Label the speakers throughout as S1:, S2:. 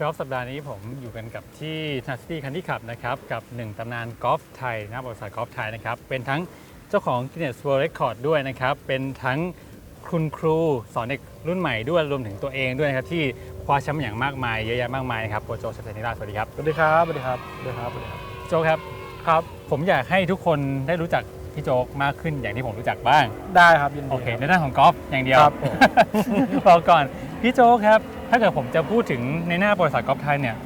S1: ครับสัปดาห์นี้ผมอยู่กันกับที่ทัสตี้คันที่ขับนะครับ กับหนึ่งตำนานกอล์ฟไทยนะบริษัทกอล์ฟไทยนะครับ เป็นทั้งเจ้าของ Guinness World Record ด้วยนะครับ เป็นทั้งคุณครูสอนเด็กรุ่นใหม่ด้วยรวมถึงตัวเองด้วยนะครับ ที่คว้าแชมป์อย่างมากมายเยอะแยะมากมายนะครับโปรโจชัยนิราชสวัสดีครับ
S2: สวัสดีครับสวัสดีครับสวัสดีครับสวัสดีครับ
S1: โจกครับ
S2: ครับ
S1: ผมอยากให้ทุกคนได้รู้จักพี่โจ๊กมากขึ้นอย่างที่ผมรู้จักบ้าง
S2: ได้ครับยินดี
S1: โอเค
S2: รับ
S1: ในด้านของกอล์ฟอย่างเดียว
S2: ครับผม
S1: บอกก่อนพี่โจ๊กครับ ถ้าเกิดผมจะพูดถึงในหน้าบริษัทกอล์ฟไทยเนี่ย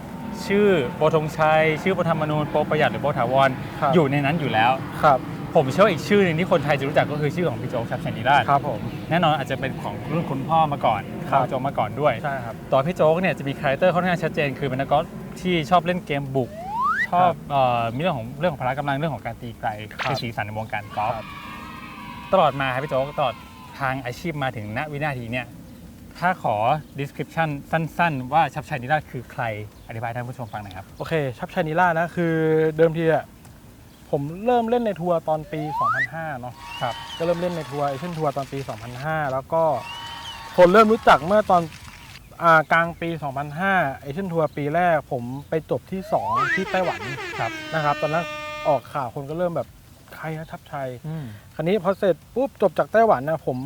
S1: ชื่อโบธงชัย ชื่อโบธรรมนูญโปประหยัดหรือโบถาวร
S2: ครับ
S1: อยู่ในนั้นอยู่แล้ว
S2: ครับ
S1: ผมเชื่อว่าอีกชื่อหนึ่งที่คนไทยจะรู้จักก็คือชื่อของพี่โจ๊กชัดชัยนิราช
S2: ครับผม
S1: แน่นอนอาจจะเป็นของรุ่นคุณพ่อมาก่อน
S2: ครับ
S1: พี่โจ๊กมาก่อนด้วย
S2: ใช่ครับ
S1: ต่อพี่โจ๊กเนี่ยจะมีคาแรคเตอร์ค่อนข้างชัดเจน คือเป็นนักกอล์ฟที่ชอบเล่นเกมบุก ชอบเอ่อมีเรื่องของเรื่องของพละกำลังเรื่องของการตีไกล
S2: ครับ
S1: เป็นสีสันในวงการกอล์ฟ
S2: ครับ
S1: ตลอดมาครับพี่โจ๊กตลอดทางอาชีพมาถึงณวินาทีเนี่ย ถ้าขอ description สั้น ๆ ว่าชับชัยนิราชคือใครอธิบายให้ท่านผู้ชมฟังหน่อยครับ
S2: โอเค ชับชัยนิล่านะ คือเดิมทีอะผมเริ่มเล่นในทัวร์ตอนปี 2005 เนาะ
S1: ครับ
S2: ก็เริ่มเล่นในทัวร์เอเชียนทัวร์ตอนปี 2005 แล้วก็คนเริ่มรู้จักเมื่อตอนอ่ากลางปี 2005 เอเชียนทัวร์ปีแรกผมไปจบที่ 2 ที่ไต้หวัน
S1: ครับ
S2: นะครับตอนนั้นออกข่าวคนก็เริ่มแบบใครนะชับชัย
S1: อืม
S2: คราวนี้พอเสร็จปุ๊บจบจากไต้หวันนะผม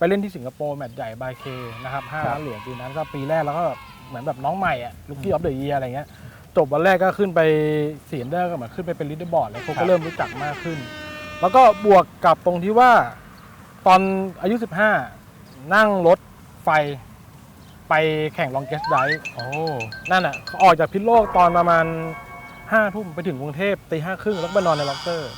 S2: ไปเล่นที่สิงคโปร์แมตช์ใหญ่บายเคนะครับห้า
S1: ครับ
S2: ล้านเหรียญปีนั้นก็ปีแรกแล้วก็แบบเหมือนแบบน้องใหม่อะลูกี้ออฟเดอะเยียอะไรเงี้ยจบวันแรกก็ขึ้นไปเสียนเดอร์ก็เหมือนขึ้นไปเป็นลีดเดอร์บอร์ดเลยคนก็เริ่มรู้จักมากขึ้น แล้วก็บวกกับตรงที่ว่าตอนอายุ 15 นั่งรถไฟไปแข่งลองเกสได
S1: โอ้
S2: นั่นอะออกจากพิษโลกตอนประมาณห้าทุ่มไปถึงกรุงเทพตีห้าครึ่งแล้วก็ไปนอนในล็อกเกอร์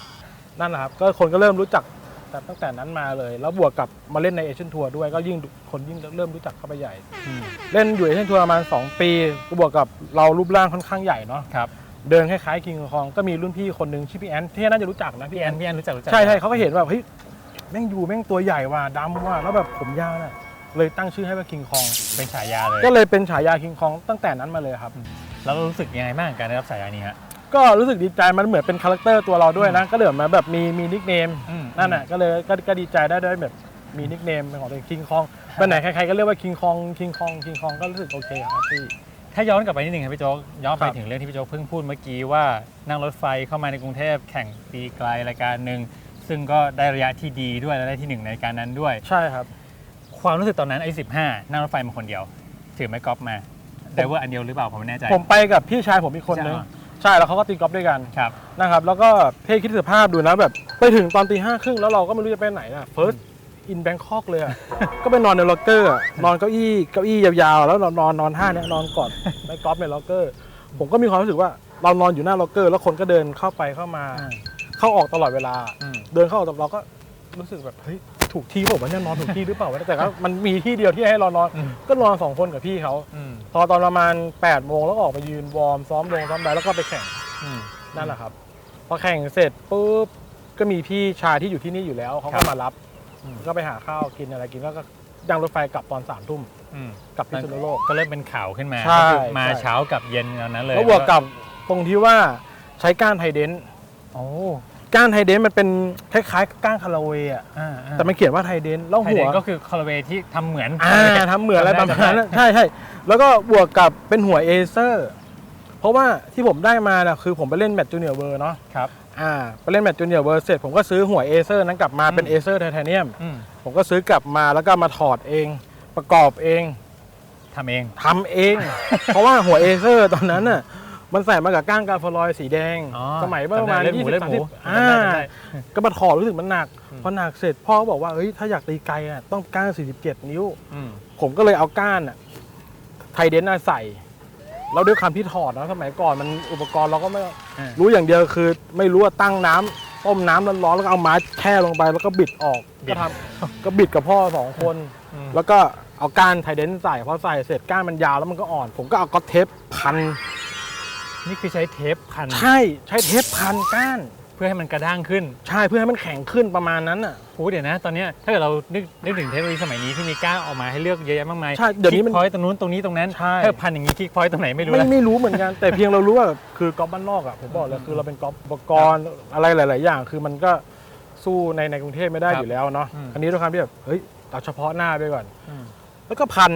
S2: นั่นแหละครับ ก็คนก็เริ่มรู้จัก แต่ตั้งแต่นั้นมาเลย แล้วบวกกับมาเล่นในเอเชียนทัวร์ด้วยก็ยิ่งคนยิ่งเริ่มรู้จักเข้าไปใหญ่
S1: อืม
S2: เล่นอยู่เอเชียนทัวร์ประมาณ 2 ปีก็บวกกับเรารูปร่างค่อนข้างใหญ่เนาะ
S1: ครับ
S2: เดินคล้ายๆคิงคองก็มีรุ่นพี่คนหนึ่งชื่อพี่แอนที่น่าจะรู้จักนะ
S1: พี่
S2: พี่
S1: แอ
S2: แอนน
S1: พี่แอนรู้จักรู้จัก
S2: ใช่ใช่เขาก็เห็นแบบเฮ้ยแม่งอยู่แม่งตัวใหญ่ว่ะดำว่ะแล้วแบบผมยาวน่ะเลยตั้งชื่อให้ว่าคิงคอง
S1: เป็นฉายาเลย
S2: ก็เลยเป็นฉายาคิงคองตั้งแต่นั้นมาเลยครับ
S1: แล้วรู้สึกยังไงบ้างกับการได้รับฉายานี้ฮะ
S2: ก็รู้สึกดีใจมันเหมือนเป็นคาแรคเตอร์ตัวเราด้วยนะ ก็เลยเหมือนแบบมีมีนิกเนม
S1: อืม
S2: นั่นน่ะก็เลยก็ก็ดีใจได้ได้แบบมีนิกเนมเป็นของตัวเองคิงคองไปไหนใครๆก็เรียกว่าคิงคองคิงคองคิงคองก็รู้สึกโอเคครับพี่
S1: ถ้าย้อนกลับไปนิดนึงครับพี่โจ๊กย้อนไป
S2: ครับ
S1: ถึงเรื่องที่พี่โจ๊กเพิ่งพูดเมื่อกี้ว่านั่งรถไฟเข้ามาในกรุงเทพแข่งตีไกลรายการหนึ่งซึ่งก็ได้ระยะที่ดีด้วยและได้ที่หนึ่งในรายการนั้นด้วย
S2: ใช่ครับ
S1: ความรู้สึกตอนนั้นอายุสิบห้านั่งรถไฟมาคนเดียว ถือไม้กอล์ฟมาไดเวอร์อันเดียวหรือเปล่าผมไม่แน่ใจ
S2: ผมไปกับพี่ชายผมอีกคนนึง
S1: ใช่
S2: ใช่แล้วเขาก็ตีกอล์ฟด้วยกัน
S1: ครับ
S2: นะครับแล้วก็เพ่คิดสภาพดูนะแบบไปถึงตอนตีห้าครึ่งแล้วเราก็ไม่รู้จะไปไหนนะ first in Bangkok เลยอะก็ไปนอนในล็อกเกอร์อะนอนเก้าอี้เก้าอี้ยาวๆ แล้วนอนนอนนอนท่าเนี้ยนอนกอดไม้กอล์ฟในล็อกเกอร์ ผมก็มีความรู้สึกว่าเรานอนอยู่หน้าล็อกเกอร์ แล้วคนก็เดินเข้าไปเข้ามา
S1: อืม
S2: เข้าออกตลอดเวลา
S1: อืม
S2: เดินเข้าออกตลอดเราก็รู้สึกแบบเฮ้ย ถูกที่เปล่าวะเนี่ยนอนถูกที่หรือเปล่าวะแต่ก็มันมีที่เดียวที่ให้เรานอน
S1: อืม
S2: ก็นอนสองคนกับพี่เขา
S1: อืม
S2: พอตอนประมาณ8ปดโมงแล้วก็ออกไปยืนวอร์มซ้อมลงซ้อมไปแล้วก็ไปแข่ง
S1: อืม
S2: นั่นแหละครับ พอแข่งเสร็จปุ๊บก็มีพี่ชายที่อยู่ที่นี่อยู่แล้วเขา
S1: ครั
S2: ก็
S1: บ
S2: มารับ
S1: อืม
S2: ก็ไปหาข้าวกินอะไรกินแล้วก็นั่งรถไฟกลับตอนสามทุ่ม
S1: อืม
S2: กลับพิษณุโลก
S1: ก็เริ่มเป็นข่าวขึ้นมา
S2: ใช่
S1: ก็คือมา
S2: ใช่
S1: เช้ากับเย็นตอนนั้นเลย
S2: แล้วบวกกับตรงที่ว่าใช้ก้านไทเดนต์
S1: โอ้
S2: ก้านไทเดนต์มันเป็นคล้ายๆก้านคาราเวย์อะ
S1: อ่าอ่า
S2: แต่มันเขียนว่าไทเดนต์แล้ว
S1: ไท
S2: หั
S1: เด
S2: ว
S1: นก็คือคาราเวที่ทำเหมือน
S2: อ่าทำเหมือนอะไรประมาณนั้น
S1: จำได้
S2: ใช่ใช่แล้วก็บวกกับเป็นหัวเอเซอร์เพราะว่าที่ผมได้มาน่ะคือผมไปเล่นแมตช์จูเนียร์เวอร์เนาะ
S1: ครับ
S2: อ่าไปเล่นแมตช์จูเนียร์เวอร์เสร็จผมก็ซื้อหัวเอเซอร์นั้นกลับมาเป็น
S1: อืม
S2: เอเซอร์ไทเทเนียม
S1: อืม
S2: ผมก็ซื้อกลับมาแล้วก็มาถอดเอง ประกอบเอง
S1: ทำเอง
S2: ทำเอง เพราะว่าหัวเอเซอร์ตอนนั้นน่ะ มันใส่มากับก้างกาฟลอยสีแดง
S1: อ๋อ
S2: สมัยเมื่อประมาณ
S1: จำได้เล่นหมู
S2: ยี่สิ
S1: เล่
S2: บ
S1: น
S2: สา
S1: ห
S2: ม
S1: มู
S2: สิบ
S1: จำ
S2: อ่า
S1: ได้จำได้
S2: ก็มาถอดรู้สึกมันหนัก
S1: อืม
S2: พอหนักเสร็จพ่อก็บอกว่าเฮ้ยถ้าอยากตีไกลอะต้องก้าน47 นิ้ว
S1: อืม
S2: ผมก็เลยเอาก้านอะไทเดนน่ะใส่ แล้วด้วยความที่ถอดนะสมัยก่อนมันอุปกรณ์เราก็ไม่
S1: อ่า
S2: รู้อย่างเดียวคือ ไม่รู้ว่าตั้งน้ำต้มน้ำร้อนๆแล้วก็เอาไม้แช่ลงไปแล้วก็บิดออกก็ทำก็บิดกับพ่อสองคน
S1: อืม
S2: แล้วก็เอาก้านไทเดนใส่พอใส่เสร็จก้านมันยาวแล้วมันก็อ่อน ผมก็เอาก๊อตเทปพัน
S1: นี่คือใช้เทปพัน
S2: ใช่ใช้เทปพันก้าน
S1: เพื่อให้มันกระด้างขึ้น
S2: ใช่เพื่อให้มันแข็งขึ้นประมาณนั้นอะ
S1: โอ้เดี๋ยวนะ ตอนเนี้ยถ้าเกิดเรานึกนึกถึงเทคโนโลยีสมัยนี้ที่มีก้านออกมาให้เลือกเยอะแยะมากมาย
S2: ใช่เดี๋ยวนี้มัน
S1: คลิกพอยต์ตรงนู้นตรงนี้ตรงนั้น
S2: ใช่
S1: ถ้าพันอย่างนี้คลิกพอยต์ตรงไหนไม่รู้
S2: ไม่
S1: แล้ว
S2: ไม่รู้เหมือนกัน แต่เพียงเรารู้ว่าคือกอล์ฟบ้านนอกอะผมบอกเลยคือเราเป็นกอล์ฟอุปกรณ์อะไรหลาย ๆ อย่าง คือมันก็สู้ในในกรุงเทพไม่ได้
S1: ครับ
S2: อยู่แล้วเนาะ
S1: อืม
S2: อันนี้ด้วยความที่แบบเฮ้ยเอาเฉพาะหน้าไปก่อน
S1: อืม
S2: แล้วก็พัน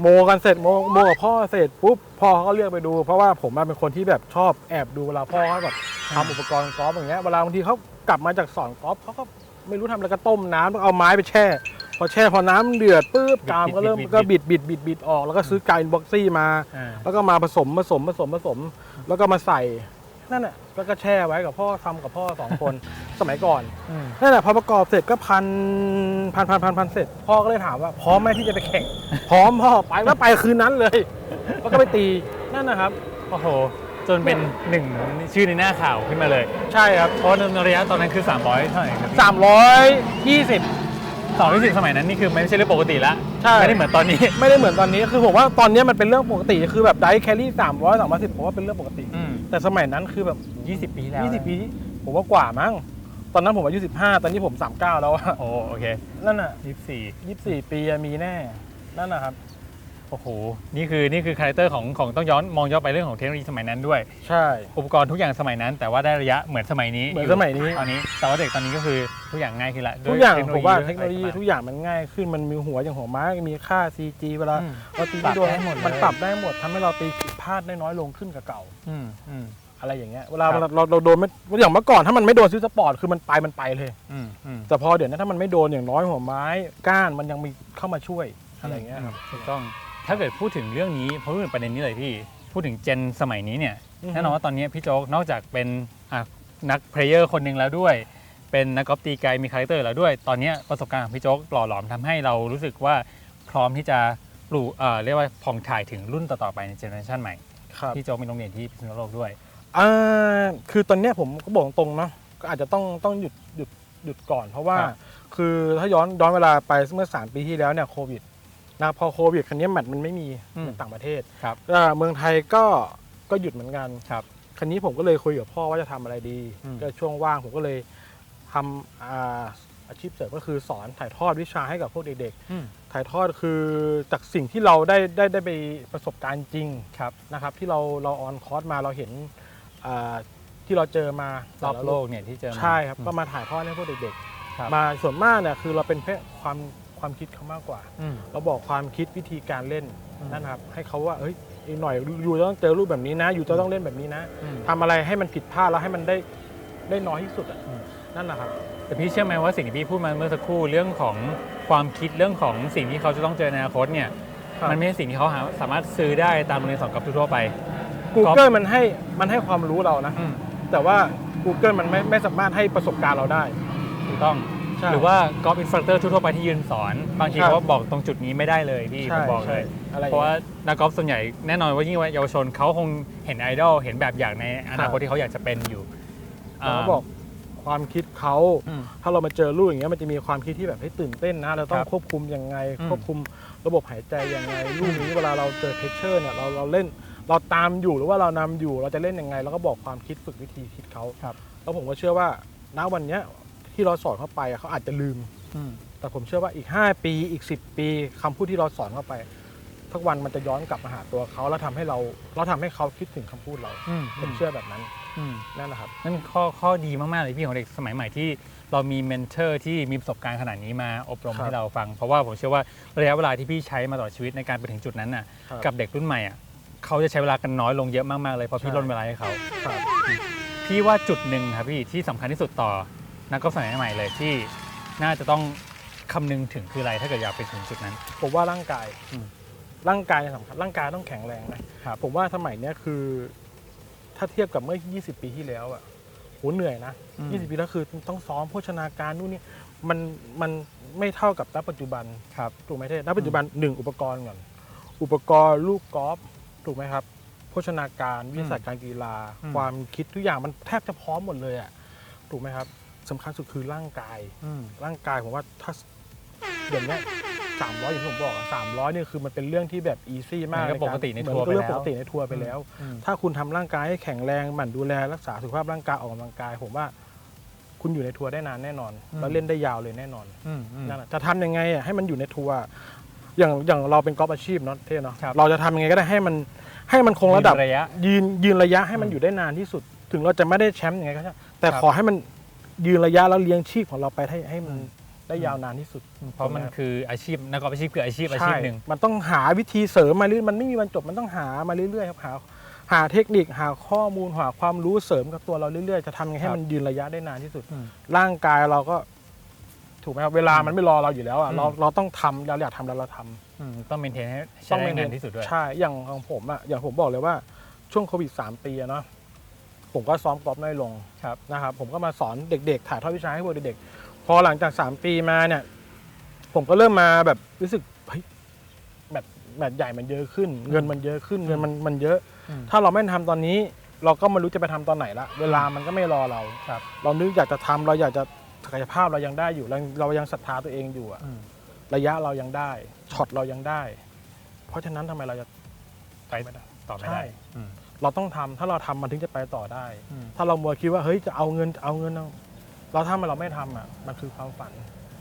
S2: โมกันเสร็จโมโมกับพ่อเสร็จปุ๊บพ่อเขาก็เรียกไปดู เพราะว่าผมอะเป็นคนที่แบบชอบแอบดูเวลาพ่อเขาแบบทำอุปกรณ์กอล์ฟอย่างเงี้ยเวลาบางทีเขากลับมาจากสอนกอล์ฟเขาก็ไม่รู้ทำอะไรก็ต้มน้ำแล้วเอาไม้ไปแช่ พอแช่พอน้ำเดือดปุ๊บกามก็เริ่มก็บิดบิดบิดบิดออกแล้วก็ซื้อไกน์บ็อกซี่มา
S1: อ่า
S2: แล้วก็มาผสมผสมผสมผสม แล้วก็มาใส่ นั่นแหละแล้วก็แช่ไว้กับพ่อทำกับพ่อสองคน สมัยก่อน
S1: อืม
S2: นั่นแหละพอประกอบเสร็จก็พันพันพันพันพันเสร็จ พ่อก็เลยถามว่าพร้อมไหมที่จะไปแข่ง พร้อมพ่อไปแล้วไปคืนนั้นเลยแล้วก็ไปตีนั่นนะครับ
S1: โอ้โหจนเป็นหนึ่งชื่อในหน้าข่าวขึ้นมาเลย
S2: ใช่ครับ
S1: เพราะในระยะตอนนั้นคือ 300เท่าไหร่ครับ
S2: 320
S1: สองที่สิบสมัยนั้นนี่คือไม่ใช่เรื่องปกติละ
S2: ใช่
S1: ไม่ได้เหมือนตอนนี้
S2: ไม่ได้เหมือนตอนนี้คือผมว่าตอนนี้มันเป็นเรื่องปกติคือแบบไดแคลรี่300 310ผมว่าเป็นเรื่องปกติ
S1: อืม
S2: แต่สมัยนั้นคือแบบ
S1: ยี่สิบปีแล้ว
S2: 20ปีผมว่ากว่ามั้งตอนนั้นผมอายุ15ตอนนี้ผม39แล้วอะ
S1: โอ้โอเค
S2: นั่นน่ะ
S1: ยี่สิบสี่
S2: 24ปีอะมีแน่ นั่นนะครับ
S1: โอ้โห นี่คือนี่คือคาแรคเตอร์ของของต้องย้อนมองย้อนไปเรื่องของเทคโนโลยีสมัยนั้นด้วย
S2: ใช่
S1: อุปกรณ์ทุกอย่างสมัยนั้น แต่ว่าได้ระยะเหมือนสมัยนี้
S2: เหมือนสมัยนี้
S1: ตอนนี้แต่ว่าเด็กตอนนี้ก็คือทุกอย่างง่ายขึ้นละ
S2: ทุกอย่าง
S1: ด้
S2: ผมว่า
S1: ด้วย
S2: เทคโนโลยี
S1: อะไร
S2: ทุกอย่างมันง่ายขึ้นมันมีหัวอย่างหัวม้ามีค่า CG เวลา
S1: อืม
S2: เราตี
S1: ปรับ
S2: ไม่โดน
S1: ได้หมดเลย
S2: มันปรับได้หมดทำให้เราตีผิดพลาดได้น้อยลงขึ้นกับเก่า
S1: อืมอืม
S2: อะไรอย่างเงี้ยเวลา
S1: ครับ
S2: เราเราเราโดนไม่อย่างเมื่อก่อนถ้ามันไม่โดนซิสปอร์ตคือมันไปมันไปเลย
S1: อืมอืม
S2: แต่พอเดี๋ยวนี้ถ้ามันไม่โดนอย่างน้อยหัวไม้ก้านมันยังมีเข้ามาช่วยอะไรอย่างเงี้ยครับ
S1: ถูกต้อง ถ้าเกิดพูดถึงเรื่องนี้เพราะพูดถึงประเด็นนี้เลยพี่ พูดถึงเจนสมัยนี้เนี่ย
S2: อือฮึ
S1: แน่นอนว่าตอนนี้พี่โจ๊กนอกจากเป็นอะนักเพลเยอร์คนหนึ่งแล้วด้วย เป็นนักกอล์ฟตีไกลมีคาแรคเตอร์แล้วด้วย ตอนนี้ประสบการณ์ของพี่โจ๊กหล่อหลอมทำให้เรารู้สึกว่าพร้อมที่จะปลูกเอ่อเรียกว่าผ่องถ่ายถึงรุ่นต่อๆไปในเจเนอเรชันใหม่
S2: ครับ
S1: พี่โจ๊กมีโรงเรียนที่พิษณุโลกด้วย
S2: อ่าคือตอนเนี้ยผมก็บอกตรงๆเนาะก็อาจจะต้องต้องหยุดหยุดหยุดก่อน เพราะว่า
S1: ครับ
S2: คือถ้าย้อนย้อนเวลาไปเมื่อ3ปีที่แล้วเนี่ยโควิด นะพอโควิดคันนี้แมตช์มันไม่มี
S1: อืม
S2: ในต่างประเทศ
S1: ครับ
S2: ก็เมืองไทยก็ก็หยุดเหมือนกัน
S1: ครับ
S2: คันนี้ผมก็เลยคุยกับพ่อว่าจะทำอะไรดี
S1: อืม
S2: ก็ช่วงว่างผมก็เลยทำอาอาชีพเสริมก็คือสอนถ่ายทอดวิชาให้กับพวกเด็ก
S1: อืม
S2: ๆถ่ายทอดคือจากสิ่งที่เราได้ได้ได้ไปประสบการณ์จริง
S1: ครับ
S2: นะครับ ที่เราเราออนคอร์สมาเราเห็นอ่าที่เราเจอมาร
S1: อบ
S2: แต่ละ
S1: โลกเนี่ยที่เจอมา
S2: ใช่ครับ
S1: อืม
S2: ก็มาถ่ายทอดให้พวกเด็ก
S1: ครับ
S2: ๆมาส่วนมากเนี่ยคือเราเป็นแค่ความ ความคิดเขามากกว่า
S1: อืม
S2: เราบอกความคิดวิธีการเล่น
S1: อืม
S2: นั่นนะครับให้เขาว่าเฮ้ยอีกหน่อยอยู่จะต้องเจอรูปแบบนี้นะ อยู่จะต้องเล่นแบบนี้นะ
S1: อืม
S2: ทำอะไรให้มันผิดพลาดแล้วให้มันได้ได้น้อยที่สุดอะ
S1: อืม
S2: นั่นแหละครับ
S1: แต่พี่เชื่อไหมว่าสิ่งที่พี่พูดมาเมื่อสักครู่เรื่องของความคิดเรื่องของสิ่งที่เขาจะต้องเจอในอนาคตเนี่ย
S2: ครับ
S1: มันไม่ใช่สิ่งที่เขาหาสามารถซื้อได้ตามโรงเรียนสอนกอล์ฟทั่วๆไป
S2: Google มันให้มันให้ความรู้เรานะ
S1: อืม
S2: แต่ว่า Google มันไม่ไม่สามารถให้ประสบการณ์เราได้
S1: ถูกต้อง
S2: ใช่
S1: หรือว่ากอล์ฟอินสตรัคเตอร์ทั่วๆไปที่ยืนสอน บางที
S2: ครับ
S1: เขาก็บอกตรงจุดนี้ไม่ได้เลยพี่ผ
S2: ใช่
S1: มบอกเลย
S2: ใช่อะไร
S1: เพราะว่านักกอล์ฟส่วนใหญ่แน่นอนว่ายิ่งว่าเยาวชนเขาคงเห็นไอดอลเห็นแบบอย่างในอนาคตที่เขาอยากจะเป็นอยู่
S2: เราก็บอกความคิดเขา
S1: อืม
S2: ถ้าเรามาเจอลูกอย่างเงี้ยมันจะมีความคิดที่แบบให้ตื่นเต้นนะเราต้อ
S1: ค
S2: ง
S1: รับ
S2: ควบคุมยังไง
S1: อืม
S2: ควบคุมระบบหายใจยังไงลูกนี้เวลาเราเจอเพชเชอร์เนี่ยเราเราเล่นเราตามอยู่หรือว่าเรานำอยู่เราจะเล่นยังไงเราก็บอกความคิดฝึกวิธีคิดเขา
S1: ครับ
S2: แล้วผมก็เชื่อว่าณวันเนี้ย ที่เราสอนเข้าไปอะเขาอาจจะลืม
S1: อืม
S2: แต่ผมเชื่อว่าอีก 5 ปีอีก 10 ปีคำพูดที่เราสอนเข้าไปทักวันมันจะย้อนกลับมาหาตัวเขาแล้วทำให้เราเราทำให้เขาคิดถึงคำพูดเรา
S1: อืม
S2: ผมเชื่อแบบนั้น
S1: อืม
S2: นั่นแหละครับ
S1: นั่นเป็นข้อข้อดีมาก ๆ เลยพี่ของเด็กสมัยใหม่ที่เรามีเมนเทอร์ที่มีประสบการณ์ขนาดนี้มาอบรม
S2: ครับ
S1: ให้เราฟัง เพราะว่าผมเชื่อว่าระยะเวลาที่พี่ใช้มาตลอดชีวิตในการไปถึงจุดนั้นน่ะ
S2: ครับ
S1: กับเด็กรุ่นใหม่อะเขาจะใช้เวลากันน้อยลงเยอะมาก ๆ เลยเพราะพี่
S2: ใช่
S1: ลดเวลาให้เขา
S2: ครับ
S1: พี่ว่าจุดหนึ่งครับพี่ที่สำคัญที่สุดต่อ นักกอล์ฟสมัยใหม่เลยที่น่าจะต้องคำนึงถึงคืออะไรถ้าเกิดอยากไปถึงจุดนั้น
S2: ผมว่าร่างกาย
S1: อืม
S2: ร่างกายเนี่ยสำคัญร่างกายต้องแข็งแรงนะครับ ผมว่าสมัยเนี้ยคือ ถ้าเทียบกับเมื่อ 20 ปีที่แล้วอะโหเหนื่อยนะ
S1: อืม
S2: 20 ปีแล้วคือต้องซ้อมโภชนาการนู่นนี่มันมันไม่เท่ากับณปัจจุบัน
S1: ครับ
S2: ถูกไหมเท่ณปัจจุบันหนึ่งอุปกรณ์ก่อนอุปกรณ์ลูกกอล์ฟถูกไหมครับโภชนาการวิทยาศาสตร์การกีฬา
S1: อืม
S2: ความคิดทุกอย่างมันแทบจะพร้อมหมดเลยอะถูกไหมครับ สำคัญสุดคือร่างกาย
S1: อืม
S2: ร่างกายผมว่าถ้าเดี๋ยวนี้สามร้อยอย่างที่ผมบอกสามร้อยเนี่ยคือมันเป็นเรื่องที่แบบอีซี่มาก
S1: เหมือนกับา
S2: ร
S1: ปกติใน
S2: เหมือ
S1: ทัวร์
S2: ก็เรื่อง
S1: ไปแล้ว
S2: ปกติในทัวร์ไปแล้ว
S1: อืม
S2: ถ้าคุณทำร่างกายให้แข็งแรงหมั่นดูแลรักษาสุขภาพร่างกายออกกำลังกาย ผมว่าคุณอยู่ในทัวร์ได้นานแน่นอน
S1: อืม
S2: แล้วเล่นได้ยาวเลยแน่นอน
S1: อืมอืม
S2: นั่นแหละจะทำยังไงอะให้มันอยู่ในทัวร์อย่างอย่างเราเป็นกอล์ฟอาชีพเนาะเท่เนาะ
S1: ครับ
S2: เราจะทำยังไงก็ได้ให้มันให้มันคงระดับ
S1: ยืนระยะ
S2: ยืนยืนระยะให้มัน
S1: อืม
S2: อยู่ได้นานที่สุด ถึงเราจะไม่ได้แชมป์ยังไงก็ช่างแต่
S1: ครับ
S2: ขอให้มัน ยืนระยะแล้วเลี้ยงชีพของเราไปให้ให้มันได้ยาวนานที่สุด
S1: เพราะมันคืออาชีพนักกอล์ฟอาชีพคืออาชีพอาชีพหนึ่ง
S2: มันต้องหาวิธีเสริมมาเรื่อยมันไม่มีวันจบมันต้องหามาเรื่อยๆครับหาหาเทคนิคหาข้อมูลหาความรู้เสริมกับตัวเราเรื่อยๆ จะทำยังไงให้
S1: ครับ
S2: มันยืนระยะได้นานที่สุด
S1: อืม
S2: ร่างกายเราก็ถูกไหมครับเวลามันไม่รอเราอยู่แล้วอะ
S1: อืม
S2: เราเราต้องทำเราอยากทำแล้วเราทำ
S1: อืมต้องเมนเทนให้
S2: ต้
S1: ใช้
S2: อง
S1: ได้
S2: maintain
S1: นานที่สุดด้วย
S2: ใช่อย่างของผมอะอย่างผมบอกเลยว่าช่วงโควิด3ปีอะเนาะ ผมก็ซ้อมกอล์ฟน้อยลง
S1: ครับ
S2: นะครับผมก็มาสอนเด็กๆ ถ่ายทอดวิชาให้พวกเด็กๆ พอหลังจาก 3 ปีมาเนี่ย ผมก็เริ่มมาแบบรู้สึกเฮ้ยแบบแบบใหญ่มันเยอะขึ้น เงินมันเยอะขึ้นเงินมันมันเยอะ
S1: อืม
S2: ถ้าเราไม่ทำตอนนี้ เราก็ไม่รู้จะไปทำตอนไหนละเวลามันก็ไม่รอเรา
S1: ครับ
S2: เรานึกอยากจะทำเราอยากจะศักยภาพเรายังได้อยู่ เราเรายังศรัทธาตัวเองอยู่อะ
S1: อืม
S2: ระยะเรายังได้ช็อตเรายังได้ เพราะฉะนั้นทำไมเราจะ
S1: ไป
S2: ไม่ได้
S1: ต่อไม่
S2: ใช่
S1: ได้อืม
S2: เราต้องทำถ้าเราทำมันถึงจะไปต่อได้
S1: อืม
S2: ถ้าเรามัวคิดว่าเฮ้ยจะเอาเงินจะเอาเงินเอาเราถ้ามันเราไม่ทำอะ มันคือความฝัน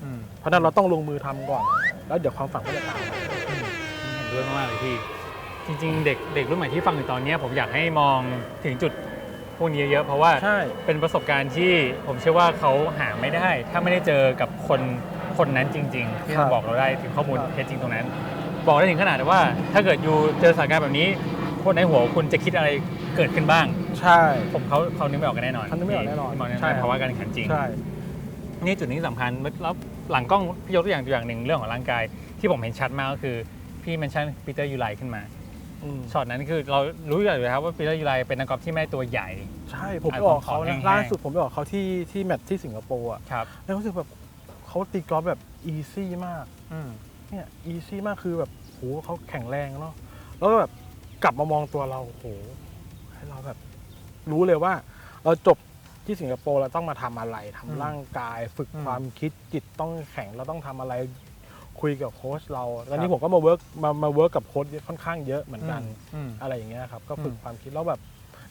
S1: อืม
S2: เพราะฉะนั้นเราต้องลงมือทำก่อน แล้วเดี๋ยวความฝันก็จะตามมา
S1: อืมเห็นด้วยมากๆเลยพี่จริงๆ เด็กเด็กรุ่นใหม่ที่ฟังอยู่ตอนเนี้ยผมอยากให้มองถึงจุดพวกนี้เยอะๆเพราะว่า
S2: ใช่
S1: เป็นประสบการณ์ที่ผมเชื่อว่าเขาหาไม่ได้ ถ้าไม่ได้เจอกับคนคนนั้นจริง ๆ ที่
S2: ครั
S1: จะ
S2: บ
S1: บอกเราได้ถึงข้อมูล
S2: ครับ
S1: เท็จจริงตรงนั้น บอกได้ถึงขนาดว่า ถ้าเกิดอยู่เจอสถานการณ์แบบนี้ คนในหัวคุณจะคิดอะไรเกิดขึ้นบ้าง
S2: ใช่
S1: ผมเขาเขานึกไม่ออกกันแน่นอน
S2: เขานึกไม่ออกแน่นอน
S1: ที่มองแน่น
S2: ใช่
S1: อน
S2: ครับ
S1: เพราะว่าการแข่งจริง
S2: ใช่
S1: นี่จุดนี้สำคัญแล้วหลังกล้องพี่ยกตัวอย่างตัวอย่างหนึ่งเรื่องของร่างกาย ที่ผมเห็นชัดมากก็คือพี่เมนชั่นปีเตอร์ยูไลขึ้นมา
S2: อืม
S1: ช็อตนั้นคือเรารู้อยู่แล้วครับว่าปีเตอร์ยูไลเป็นนักกอล์ฟที่ไม่ได้ตัวใหญ่
S2: ใช่ผมไป
S1: อะ
S2: ออกเขา
S1: ผมขอแห้
S2: นะ
S1: งๆ
S2: ล่าสุดผมไปออกเขาที่ที่แมตช์ที่สิงคโปร์อะ
S1: ครับ
S2: แล้วรู้สึกแบบเขาตีกอล์ฟแบบอีซี่มาก
S1: อืม
S2: เนี่ยอีซี่มากคือแบบโหเขาแข็งแรงเนาะแล้วก็แบบ กลับมามองตัวเราโหให้เราแบบรู้เลยว่า เราจบที่สิงคโปร์เราต้องมาทำอะไรทำ
S1: อืม
S2: ร่างกาย ฝึก
S1: อืม
S2: ความคิดจิตต้องแข็งเราต้องทำอะไรคุยกับโค้ชเราตอน
S1: ค
S2: นี้
S1: รับ
S2: ผมก็มาเวิร์กมามาเวิร์กกับโค้ชค่อนข้างเยอะเหมือนกัน
S1: อืม
S2: อะไรอย่างเงี้ยครับ ก็ฝึก
S1: อืม
S2: ความคิดแล้วแบบ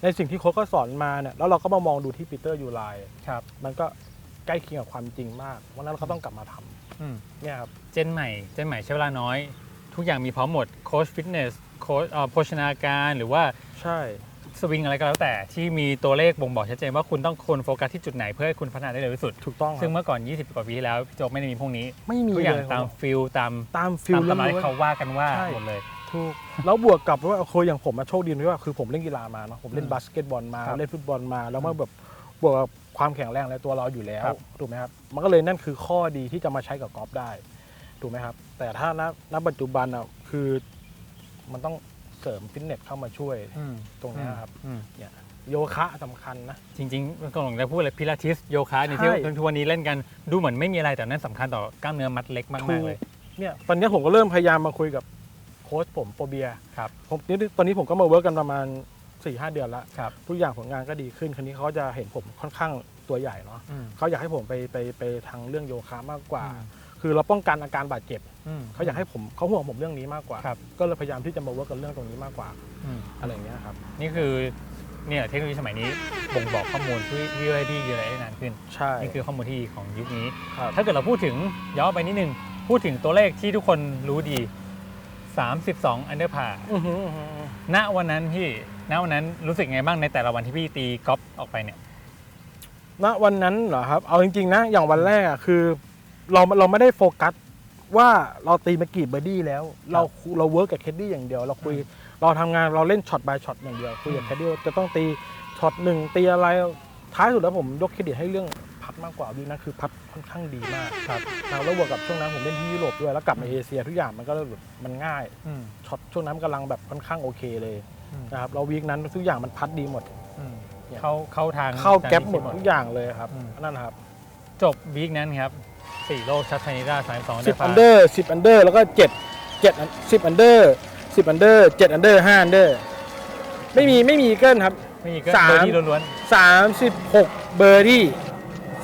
S2: ในสิ่งที่โค้ชก็สอนมาเนี่ยแล้วเราก็มามองดูที่ปีเตอร์ยูไล
S1: ครับ
S2: มันก็ใกล้เคียงกับความจริงมากวันนั้นเราก็ต้องกลับมาทำ
S1: อืม
S2: เนี่ยครับ
S1: เจนใหม่เจนใหม่ใช้เวลาน้อย ทุกอย่างมีพร้อมหมดโค้ชฟิตเนสโค้ชโภชนาการหรือว่า
S2: ใช่
S1: สวิงอะไรก็แล้วแต่ที่มีตัวเลขบ่งบอกชัดเจนว่าคุณต้องควรโฟกัสที่จุดไหนเพื่อให้คุณพัฒนาได้เร็วที่สุด
S2: ถูกต้องครับ
S1: ซึ่งเมื่อก่อน 20 กว่าปีที่แล้วพี่โจกไม่ได้มีพวกนี้
S2: ไม่มี
S1: ทุกอย่าง
S2: เลย
S1: ตาม
S2: ครับ
S1: ฟิลตาม
S2: ตามฟิล
S1: ตามตำรา
S2: ล้
S1: ที่
S2: วน
S1: เขาว่ากันว่า
S2: ใช่
S1: หมดเลย
S2: ๆถูกแล้วบวกกับว่าโค้ชอย่างผมมาโชคดีที่ว่าคือผมเล่นกีฬามาเนาะผมเล่น
S1: อืม
S2: บาสเกตบอลมา
S1: ครับ
S2: เล่นฟุตบอลมาแล้วมาแบบบวกกับความแข็งแรงในตัวเราอยู่แล้ว
S1: ครับ
S2: ถูกไหมครับมันก็เลยนั่นคือข้อดีที่จะมาใช้กับกอล์ฟได้ถูกไหมครับ แต่ถ้าณณปัจจุบันอะคือมันต้องเสริมฟิตเนสเข้ามาช่วย
S1: อืม
S2: ตรงเนี้ยครับ
S1: อืม
S2: โยคะสำคัญนะ
S1: จริงๆก็หลงจะพูดเลยพิลาทิสโยคะเนี่ย
S2: ใช่
S1: ที่ทุกวันนี้เล่นกันดูเหมือนไม่มีอะไรแต่นั้นสำคัญต่อกล้ามเนื้อมัดเล็กมากๆเลย
S2: เนี่ยตอนนี้ผมก็เริ่มพยายามมาคุยกับโค้ชผมโปรเบีย
S1: ครับ
S2: ผมนี่ตอนนี้ผมก็มาเวิร์กกันประมาณ4ี่หเดือนละ
S1: ครับ
S2: ทุกอย่างผลงานก็ดีขึ้นคราวนี้เขาจะเห็นผมค่อนข้างตัวใหญ่เนาะ
S1: อืม
S2: เขาอยากให้ผมไปไปไปทางเรื่องโยคะมากกว่า
S1: อืม
S2: คือเราป้องกันอาการบาดเจ็บ
S1: อืม
S2: เขาอยากให้ผมเขาห่วงผมเรื่องนี้มากกว่า
S1: ครับ
S2: ก็เลยพยายามที่จะมาเวิร์กกันเรื่องตรงนี้มากกว่า
S1: อืม
S2: อะไรอย่างเงี้ยครับ
S1: นี่คือเนี่ยเทคโนโลยีสมัยนี้บ่งบอกข้อมูลที่ที่ได้ดียืนอะไรได้นานขึ้น
S2: ใช่
S1: นี่คือข้อมูลที่ดีของยุคนี้
S2: ครับ
S1: ถ้าเกิดเราพูดถึงย้อนไปนิดนึงพูดถึงตัวเลขที่ทุกคนรู้ดี 32 อันเดอร์พา
S2: อื้อหืออื้อหือ
S1: ณวันนั้นพี่ณวันนั้นรู้สึกไงบ้างในแต่ละวันที่พี่ตีกอล์ฟออกไปเนี่ย
S2: ณวันนั้นเหรอครับ เอาจริงๆนะ อย่างวันแรกอะคือ เราเราไม่ได้โฟกัสว่าเราตีมากี่เบอร์ดี้แล้ว เราเราเวิร์กกับแคดดี้อย่างเดียว เราคุยเราทำงานเราเล่นช็อตบายช็อตอย่างเดียวคุยกับแคดดี้ว่าจะต้องตีช็อตหนึ่งตีอะไรท้ายสุดแล้วผมยกเครดิตให้เรื่องพัดมากกว่าวินะคือพัดค่อนข้างดีมาก
S1: ครับ
S2: แล้วบวกกับช่วงนั้นผมเล่นที่ยุโรปด้วยแล้วกลับมาเอเชียทุกอย่างมันก็แบบมันง่าย
S1: อืม
S2: ช็อตช่วงนั้นกำลังแบบค่อนข้างโอเคเลย
S1: อืม
S2: นะครับเราวีคนั้นทุกอย่างมันพัดดีหมด
S1: อืม
S2: เนี่ย
S1: เข้าเข้าทาง
S2: เข้าแก๊ปหมด
S1: ทาง
S2: ทุกอย่างเลยครับ
S1: อืม
S2: นั่นนะครับ
S1: จบวีคนั้นครับ สี่โลกชัดชนิด้าสายสอง
S2: สิบอันเดอร์สิบอันเดอร์แล้วก็เจ็ดเจ็ดสิบอันเดอร์สิบอันเดอร์เจ็ดอันเดอร์ห้าอันเดอร์ไม่มีไม่มีเกินครับ
S1: ไม่มีก็
S2: สาม
S1: เบอร์ที่ล้วน
S2: สามสิบหกเบอร์ดี้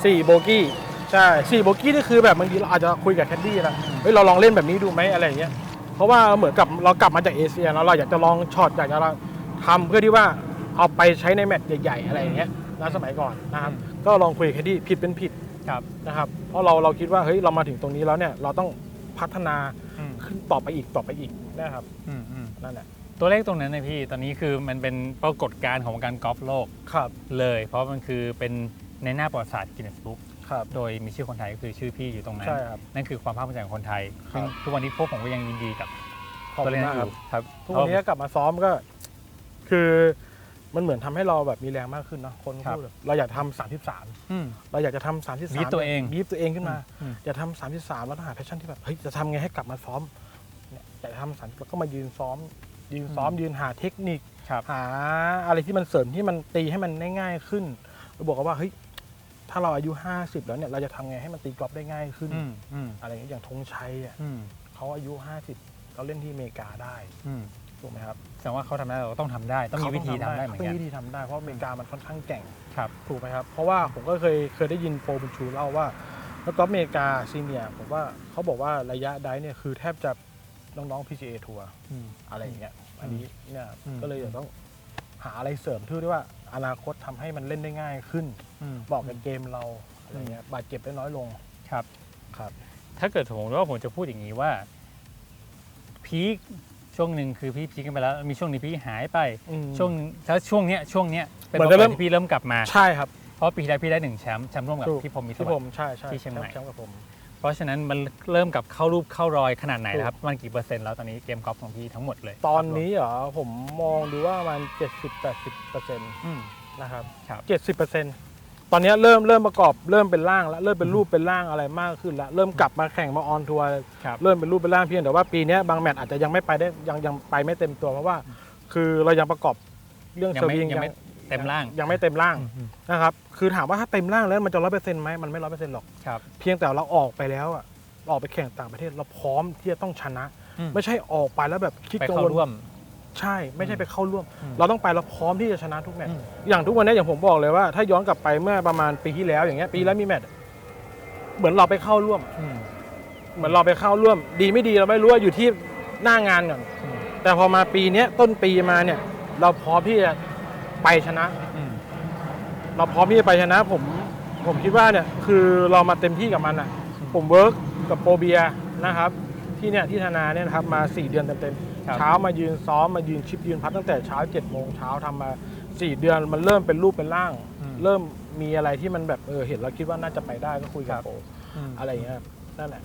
S2: สี่โบกี้ใช่สี่โบกี้นี่คือแบบบางทีเราอาจจะคุยกับแคดดี้นะเฮ้ยเราลองเล่นแบบนี้ดูไหมอะไรอย่างเงี้ยเพราะว่าเหมือนกับเรากลับมาจากเอเชียแล้วเราอยากจะลองช็อตอยากจะลองทำเพื่อที่ว่าเอาไปใช้ในแมตช์ใหญ่ ๆ อะไรอย่างเงี้ยนะสมัยก่อนนะครับก็ลองคุยกับแคดดี้ผิดเป็นผิด
S1: ๆ ครับ
S2: นะครับ เพราะเราเราคิดว่าเฮ้ยเรามาถึงตรงนี้แล้วเนี่ยเราต้องพัฒนา
S1: อืม
S2: ขึ้นต่อไปอีกต่อไปอีกนะครับ
S1: อืมอืม
S2: นั่นแหละ
S1: ตัวเลขตรงนั้นนะพี่ ตอนนี้คือมันเป็นปรากฏการณ์ของวงการกอล์ฟโลก
S2: ครับ
S1: เลย เพราะมันคือเป็นในหน้าประวัติศาสตร์กินเนสบุ๊ก
S2: ครับ
S1: โดยมีชื่อคนไทยก็คือชื่อพี่อยู่ตรงนั้น
S2: ใช่ครับ
S1: นั่นคือความภาคภูมิใจของคนไทย
S2: ครับ
S1: ซึ่งทุกวันนี้พวกผมก็ยังยินดีกับ
S2: ขอบ
S1: ตัว
S2: คุ
S1: เล่
S2: ณ
S1: น
S2: มาก
S1: อ
S2: ครับ
S1: ยู่ครับ
S2: ทุกวันนี้ก็กลับมาซ้อมก็ คือ มันเหมือนทำให้เราแบบมีแรงมากขึ้นเนาะคน
S1: ครับ
S2: พูดแบบเราอยากทำสามที่สาม
S1: อืม
S2: เราอยากจะทำสามที่สาม
S1: บีบตัวเอง
S2: บีบตัวเองขึ้นมา
S1: อืม
S2: อยากทำสามที่สามแล้วต้องหาแพชชั่นที่แบบเฮ้ยจะทำไงให้กลับมาซ้อมเนี่ยอยากจะทำสามแล้วก็มายืนซ้อม ยืนซ้อมยืนหาเทคนิค
S1: ครับ
S2: หาอะไรที่มันเสริมที่มันตีให้มันได้ง่ายขึ้นเราบอกกันว่าเฮ้ยถ้าเราอายุ 50 แล้วเนี่ยเราจะทำไงให้มันตีกอล์ฟได้ง่ายขึ้น
S1: อืมอืม
S2: อะไรอย่างเงี้ยอย่างธงชัยอะ
S1: อืม
S2: เขาอายุ 50เขาเล่นที่อเมริกาได้
S1: อืม
S2: ถูกไหมครับ
S1: แส ดงว่าเขาทำได้เราก็ต้องทำได้ ต้องมีวิธีทำได้เหมือน
S2: ต้
S1: กั
S2: อนงมีวิธีทำได้เพราะอเมริกามันค่อนข้างแกร่ง
S1: ครับ
S2: ถูกไหมครับ เพราะว่าผมก็เคยเคยได้ยินโปรบุญชูเล่าว่า แล้วก็อเมริกาซีเนียร์ผมว่าเขาบอกว่าระยะไดฟ์เนี่ยคือแทบจะน้องๆ PGA ทัวร์
S1: อืม
S2: อะไรอย่างเงี้ยอันนี้เนี่ย
S1: อืม
S2: ก็เลยจะต้องหาอะไรเสริมที่เรียกว่าอนาคตทำให้มันเล่นได้ง่ายขึ้น
S1: ม
S2: บอกกับเกมเราอะไรเงี้ยบาดเจ็บได้น้อยลง
S1: ครับ
S2: ครับ
S1: ถ้าเกิดผมว่าผมจะพูดอย่างนี้ว่าพีค ช่วงหนึ่งคือพี่พีคกันไปแล้ว มีช่วงนี้พี่หายไปช่วงถ้าช่วงเนี้ยช่วงเนี้ยเป็น
S2: เหมือน
S1: โอกา
S2: จะเริ่
S1: ส
S2: ม
S1: ที่พี่เริ่มกลับมา
S2: ใช่ครับ
S1: เพราะปีที่แล้วพี่ได้หนึ่งแชมป์แชมป์ร่วมกับ
S2: ถูก
S1: พี่พรหมมิตร
S2: ที่
S1: วั
S2: ผ
S1: ฒ
S2: ม
S1: น์
S2: ใช่ใช่
S1: ที่เชียงใหม่
S2: แชมป์กับผม
S1: เพราะฉะนั้นมันเริ่มกับเข้ารูปเข้ารอยขนาดไหน
S2: ถูก
S1: แล้วครับมันกี่เปอร์เซ็นต์แล้วตอนนี้เกมกอล์ฟของพี่ทั้งหมดเลย
S2: ตอนนี้เหรอผมมองดูว่าประมัน 70-80%เปอร์เซ็นต์
S1: อืม
S2: นะครับ
S1: ครับ
S2: เจ็ดสิบเปอร์เซ็นต์ ตอนนี้เริ่มเริ่มประกอบเริ่มเป็นร่างแล้วเริ่มเป็นรูปเป็นร่างอะไรมากขึ้นแล้วเริ่มกลับมาแข่งมาออนทัวร์
S1: ครับ
S2: เริ่มเป็นรูปเป็นร่างเพียงแต่ว่าปีเนี้ยบางแมตช์อาจจะยังไม่ไปได้ยังยังไปไม่เต็มตัวเพราะว่า คือเรายังประกอบเรื่อง
S1: ยัง
S2: เซอร์
S1: ไม่
S2: วิง
S1: ยังไม่เต็มร่าง
S2: ยังไม่เต็มร่าง
S1: อืม
S2: นะครับคือถามว่าถ้าเต็มร่างแล้วมันจะร้อยเปอร์เซ็นต์ไหมมันไม่ร้อยเปอร์เซ็นต์หรอก
S1: ครับ
S2: เพียงแต่เราออกไปแล้วอะเราออกไปแข่งต่างประเทศเราพร้อมที่จะต้องชนะ
S1: อืม
S2: ไม่ใช่ออกไปแล้วแบบคิด
S1: ไป
S2: กัง
S1: เข้าว
S2: ล
S1: ร่วม
S2: ใช่ไม่ใช่ไปเข้าร่วม
S1: อืม
S2: เราต้องไปเราพร้อมที่จะชนะทุกแมตช์
S1: อืม
S2: อย่างทุกวันนี้อย่างผมบอกเลยว่า ถ้าย้อนกลับไปเมื่อประมาณปีที่แล้วอย่างเงี้ยปีแล้วมีแมตช์เหมือนเราไปเข้าร่วม
S1: อืม
S2: เหมือนเราไปเข้าร่วม ดีไม่ดีเราไม่รู้ว่าอยู่ที่หน้างานก่อน
S1: อืม
S2: แต่พอมาปีเนี้ยต้นปีมาเนี่ย เราพร้อมที่จะไปชนะ
S1: อืม
S2: เราพร้อมที่จะไปชนะผมผมคิดว่าเนี่ยคือเรามาเต็มที่กับมันอะผมเวิร์กกับโปรเบียนะครับ ที่เนี่ยที่ธนาเนี่ยนะครับมา 4 เดือนเต็ม
S1: ครับ
S2: ๆ เช้ามายืนซ้อมมายืนชิปยืนพัดตั้งแต่เช้า7จ็ดโมงเช้าทำมา4เดือนมันเริ่มเป็นรูปเป็นร่าง
S1: อืม
S2: เริ่มมีอะไรที่มันแบบเออเห็นเราคิดว่าน่าจะไปได้ก็คุยกับ
S1: ครับ
S2: โปร
S1: ม
S2: อะไรอย่างเงี้ยนั่นแหละ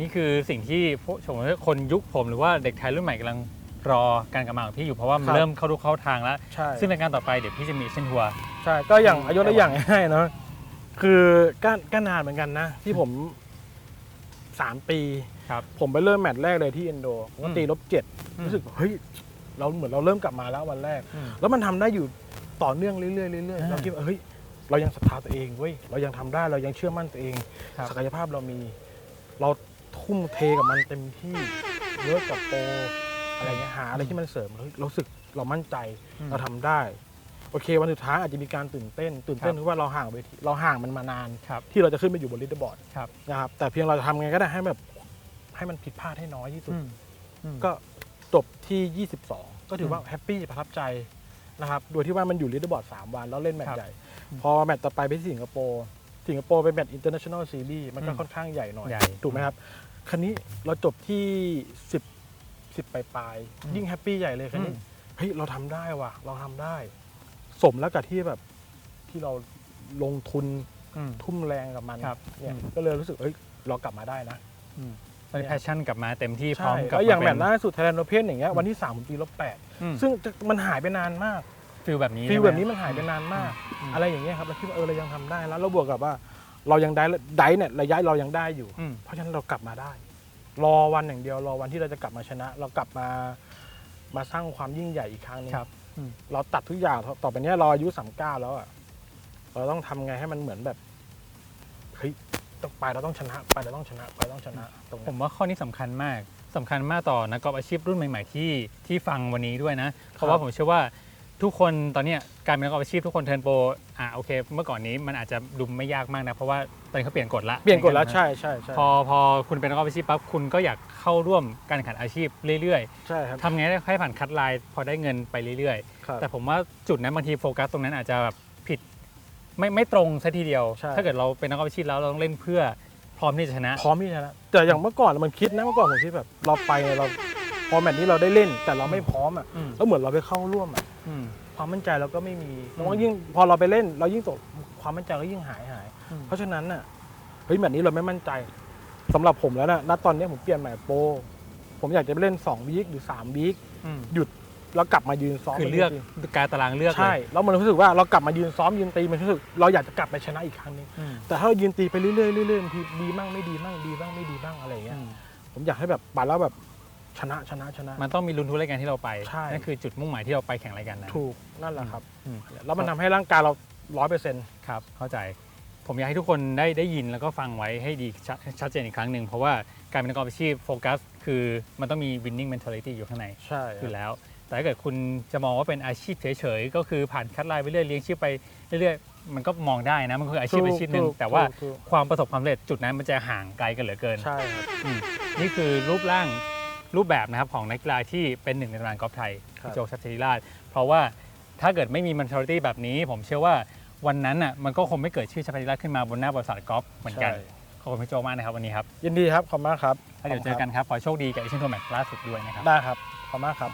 S1: นี่คือสิ่งที่พวกผมว่าคนยุคผมหรือว่าเด็กไทยรุ่นใหม่กำลังรอการกลับมาของพี่อยู่เพราะว่ามัน
S2: ครับ
S1: เริ่มเข้ารูเข้าทางแล้ว
S2: ใช่
S1: ซึ่งในการต่อไปเดี๋ยวพี่จะมีเช่นทัวร์
S2: ใช่ก็อย่างอายุตัวอย่างง่ายๆเนาะคือก็ก็นานเหมือนกันนะ ที่ผมสามปี
S1: ครับ
S2: ผมไปเริ่มแมตช์แรกเลยที่เอนโดผมก็
S1: อืม
S2: ตีลบเจ็ด
S1: อืม
S2: รู้สึกเฮ้ยเราเหมือนเราเริ่มกลับมาแล้ววันแรก
S1: อืม
S2: แล้วมันทำได้อยู่ต่อเนื่องเรื่อยๆเรื่อยๆ
S1: อ่า
S2: เราคิดว่าเฮ้ยเรายังศรัทธาตัวเองเว้ยเรายังทำได้เรายังเชื่อมั่นตัวเอง
S1: ครับ
S2: ศักยภาพเรามี เราทุ่มเทกับมันเต็มที่เวิร์กกับโปรอะไรเงี้ยหาอะไรที่มันเสริมเฮ้ยเรารู้สึกเรามั่นใจ
S1: อืม
S2: เราทำได้โอเควันสุดท้ายอาจจะมีการตื่นเต้น ตื่นเต้น
S1: ครับ
S2: เพราะว่าเราห่างเวทีเราห่างมันมานาน
S1: ครับ
S2: ที่เราจะขึ้นไปอยู่บนลิดเดอร์บอร์ด
S1: ครับ
S2: นะครับแต่เพียงเราจะทำไงก็ได้ให้แบบ ให้มันผิดพลาดให้น้อยที่สุด
S1: อืมอืม
S2: ก็จบที่ 22 ก็ถือว่า
S1: อืม
S2: แฮปปี้ประทับใจนะครับ โดยที่ว่ามันอยู่ลิดเดอร์บอร์ด3วัน แล้วเล่นแมต
S1: ครั
S2: ช์
S1: บ
S2: ใหญ่
S1: อืม
S2: พอแมตช์ต่อไปไปที่สิงคโปร์ สิงคโปร์เป็นแมตช์อินเตอร์เนชั่นแนลซีรีส์มันก็
S1: อืม
S2: ค่อนข้างใหญ่หน่อย
S1: ใหญ่
S2: ถูกไหมครับ คันนี้เราจบที่ 10 10ปลายปลายๆ
S1: อืม
S2: ยิ่งแฮปปี้ใหญ่เลยคันนี้
S1: อืม
S2: เฮ้ย เราทำได้ว่ะ เราทำได้ สมแล้วกับที่แบบที่เราลงทุน
S1: อืม
S2: ทุ่มแรงกับมัน
S1: ครับ
S2: เนี่ย
S1: อืม
S2: ก็เลยรู้สึกเฮ้ยเรากลับมาได้นะ
S1: อื มตอนนี้แพชชั่นกลับมาเต็มที่พร้อ
S2: ใช่
S1: มกับ
S2: แล้วอย่างแม
S1: เป็
S2: ต
S1: น
S2: ช์ล่าสุดไทยแลนด์โอเพนอย่างเงี้ยวันที่3ผมตีลบแปด
S1: อืม
S2: ซึ่งมันหายไปนานมาก
S1: ฟิลแบบนี้
S2: ฟีล
S1: ใช่ไหม
S2: แบบนี้มันหายไปนานมาก
S1: อืม
S2: อะไรอย่างเงี้ยครับเราคิดว่าเออเรายังทำได้แล้วเราบวกกับว่าเรายังได้ได้เนี่ยระยะเรายังได้อยู่
S1: อืม
S2: เพราะฉะนั้นเรากลับมาได้ รอวันอย่างเดียวรอวันที่เราจะกลับมาชนะ เรากลับมามาสร้างความยิ่งใหญ่อีกครั้งหนึง
S1: ครับอืม
S2: เราตัดทุกอย่างต่อไปเนี้ยเราอายุสามเก้าแล้วอะเราต้องทำไงให้มันเหมือนแบบเฮ้ย ต้องไปเราต้องชนะไปเราต้องชนะไปเราต้องชนะตรง
S1: ผ
S2: นี้
S1: มว่าข้อนี้สำคัญมากสำคัญมากต่อนักกอล์ฟอาชีพรุ่นใหม่ ๆ ที่ที่ฟังวันนี้ด้วยนะ เพราะว่าผมเชื่อว่าทุกคนตอนเนี้ยการเป็นนักกอล์ฟอาชีพทุกคนเทิร์นโปรอ่าโอเค เมื่อก่อนนี้มันอาจจะดูไม่ยากมากนะ เพราะว่าตอนนี้เขาเปลี่ยนกฎละ
S2: เปลี่ยนกฎแล้วใช่ใช่ใช่
S1: พอพอคุณเป็นนักกอล์ฟอาชีพปั๊บคุณก็อยากเข้าร่วมการแข่งขันอาชีพเรื่อย
S2: ใช่ครับ
S1: ๆทำไงได้ให้ผ่านคัดไลน์พอได้เงินไปเรื่อย
S2: ครับ
S1: ๆแต่ผมว่าจุดนั้นบางทีโฟกัสตรงนั้นอาจจะแบบผิด ไม่ไม่ตรงซะทีเดียว
S2: ใช่
S1: ถ้าเกิดเราเป็นนักกอล์ฟอาชีพแล้วเราต้องเล่นเพื่อพร้อมที่จะชนะ
S2: พร้อมที่จะชนะแต่อย่างเมื่อก่อนมันคิดนะเมื่อก่อนผมคิดแบบเราไปเราพอแมตช์นี้เราได้เล่นแต่เราไม่พร้อมอะ
S1: อืม
S2: แล้วเหมือนเราไปเข้าร่วมอะ
S1: อืม
S2: ความมั่นใจเราก็ไม่มี
S1: อืม
S2: เพราะว่ายิ่งพอเราไปเล่น เรายิ่งตกความมั่นใจก็ยิ่งหายหาย
S1: อืม
S2: เพราะฉะนั้นน่ะเฮ้ยแบบนี้เราไม่มั่นใจสำหรับผมแล้วนะณตอนนี้ผมเปลี่ยนใหม่โปรผมอยากจะไปเล่น2วีคหรือ3วีคหยุด แล้วกลับมายืนซ้อม
S1: คือเลือกการตารางเลือกเลย
S2: ใช่แล้วมันรู้สึกว่าเรากลับมายืนซ้อมยืนตีมันรู้สึกเราอยากจะกลับไปชนะอีกครั้งหนึง
S1: อืม
S2: แต่ถ้าเรายืนตีไปเรื่อยๆเรื่อยๆบางทีดีมั่งไม่ดีมั่งดีบ้างไม่ดีบ้างอะไรอย่างเงี้ยผมอยากให้แบบปั่นแล้วแบบชนะชนะชนะ
S1: มันต้องมีลุ้นทุกรายการที่เราไป
S2: ใช่
S1: นั่นคือจุดมุ่งหมายที่เราไปแข่งรายการนั้น
S2: ถูกนั่นแหละครับ
S1: อืม
S2: แล้วมันทำให้ร่างกายเราร้อยเปอร์เซ็นต์
S1: ครับเข้าใจผมอยากให้ทุกคนได้ได้ยินแล้วก็ฟังไว้ให้ดีชัดชัดเจนอีกครั้งหนึ่งเพราะว่าการเป็นนักกอล์ฟอาชีพโฟกัส คือมันต้องมี winning mentality อยู่ข้างใน
S2: ใช่
S1: อยู่แล้ว แต่ถ้าเกิดคุณจะมองว่าเป็นอาชีพเฉยๆ ก็คือผ่านคัดไลน์ไปเรื่อยเลี้ยงชีพไปเรื่อยๆ มันก็มองได้นะ มันคืออาชีพอาชีพหนึ่งแต่ว่าความประสบความสำเร็จจุดนั้นมันจะห่างไกลกันเหลือเกิน
S2: ใช่ครับ
S1: อืมนี่คือรูปร่างรูปแบบนะครับของนักกีฬาที่เป็นหนึ่งในตำนานกอล์ฟไทย
S2: ครับ
S1: พี่โจกชัชริราช เพราะว่าถ้าเกิดไม่มี mentality แบบนี้ ผมเชื่อว่าวันนั้นน่ะมันก็คงไม่เกิดชื่อชัชริราชขึ้นมาบนหน้าบริษัทกอล์ฟเหมือนกัน
S2: ใช่
S1: ขอบคุณพี่โจมากนะครับวันนี้ครับ
S2: ยินดีครับ ขอบคุณมากครับ
S1: แล้วเดี๋ยวเจอกันครับขอให้โชคดีกับเอเชียนทัวร์แมตช์ล่าสุดด้วยนะครับ
S2: ได้ครับ ขอบคุณมากครับ